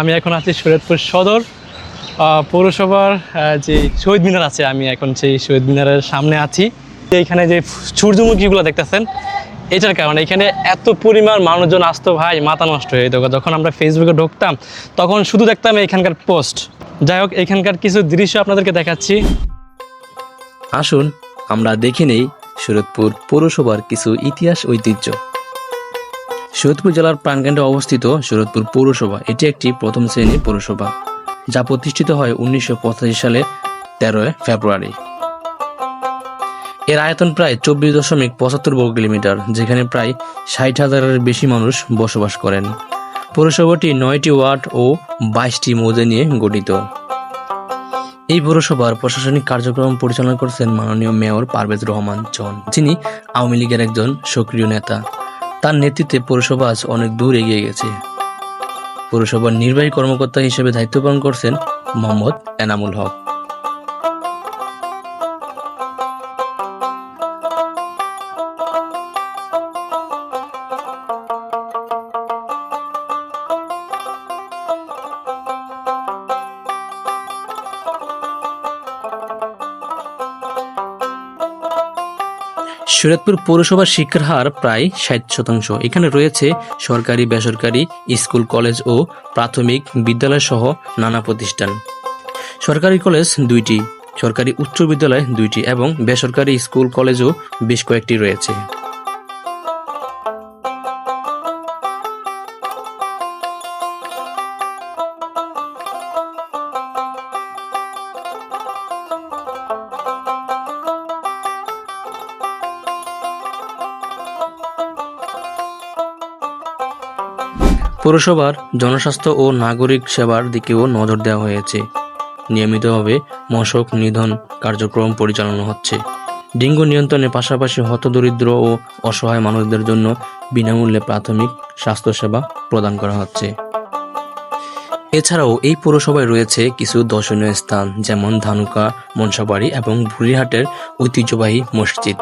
আমি এখন আছি শরীয়তপুর সদর। পৌরসভার যে শহীদ মিনার আছে, আমি এখন সেই শহীদ মিনারের সামনে আছি। এইখানে যে সূর্যমুখীগুলো দেখতেছেন, এটার কারণে এখানে এত পরিমাণ মানুষজন আসতো, ভাই, মাথা নষ্ট হয়ে যেত যখন আমরা ফেসবুকে ঢুকতাম, তখন শুধু দেখতাম এখানকার পোস্ট। যাই হোক, এখানকার কিছু দৃশ্য আপনাদেরকে দেখাচ্ছি। আসুন, আমরা দেখে নেই শরৎপুর পৌরসভার কিছু ইতিহাস ঐতিহ্য। শরৎপুর জেলার প্রাণকেন্দ্রে অবস্থিত শরৎপুর পৌরসভা, এটি একটি প্রথম শ্রেণির পৌরসভা, যা প্রতিষ্ঠিত হয় উনিশশো সালে তেরোই ফেব্রুয়ারি। এর আয়তন প্রায় চব্বিশ দশমিক পঁচাত্তর বর্গ কিলোমিটার, যেখানে প্রায় ষাট হাজারের বেশি মানুষ বসবাস করেন। পৌরসভাটি নয়টি ওয়ার্ড ও বাইশটি মৌজা নিয়ে গঠিত। এই পৌরসভার প্রশাসনিক কার্যক্রম পরিচালনা করছেন মাননীয় মেয়র পারভেজ রহমান জন যিনি আওয়ামী লীগের একজন সক্রিয় নেতা। তার নেতৃত্বে পৌরসভা আজ অনেক দূর এগিয়ে গেছে। পৌরসভার নির্বাহী কর্মকর্তা হিসেবে দায়িত্ব পালন করছেন মোহাম্মদ এনামুল হক। শরীয়তপুর পৌরসভার শিক্ষার হার প্রায় ষাট শতাংশ। এখানে রয়েছে সরকারি, বেসরকারি স্কুল, কলেজ ও প্রাথমিক বিদ্যালয় সহ নানা প্রতিষ্ঠান। সরকারি কলেজ দুইটি, সরকারি উচ্চ বিদ্যালয় দুইটি এবং বেসরকারি স্কুল, কলেজও বেশ কয়েকটি রয়েছে। পৌরসভার জনস্বাস্থ্য ও নাগরিক সেবার দিকেও নজর দেওয়া হয়েছে। নিয়মিতভাবে মশক নিধন কার্যক্রম পরিচালনা হচ্ছে। ডেঙ্গু নিয়ন্ত্রণের পাশাপাশি হতদরিদ্র ও অসহায় মানুষদের জন্য বিনামূল্যে প্রাথমিক স্বাস্থ্যসেবা প্রদান করা হচ্ছে। এছাড়াও এই পৌরসভায় রয়েছে কিছু দর্শনীয় স্থান, যেমন ধানুকা, মনসাবাড়ি এবং বুড়িহাটের ঐতিহ্যবাহী মসজিদ।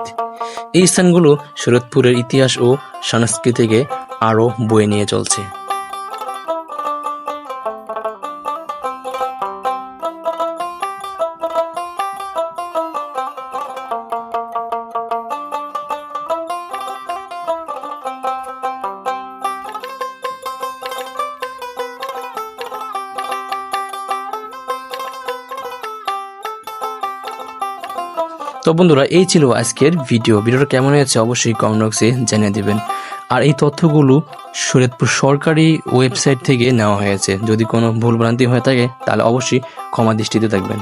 এই স্থানগুলো শরৎপুরের ইতিহাস ও সংস্কৃতিকে আরও বয়ে নিয়ে চলছে। তো বন্ধুরা, এই ছিল আজকের ভিডিও ভিডিওটা কেমন হয়েছে অবশ্যই কমেন্ট বক্সে জানিয়ে দেবেন। আর এই তথ্যগুলো শরীয়তপুর সরকারি ওয়েবসাইট থেকে নেওয়া হয়েছে। যদি কোনো ভুল ভ্রান্তি হয়ে থাকে, তাহলে অবশ্যই ক্ষমা দৃষ্টিতে থাকবেন।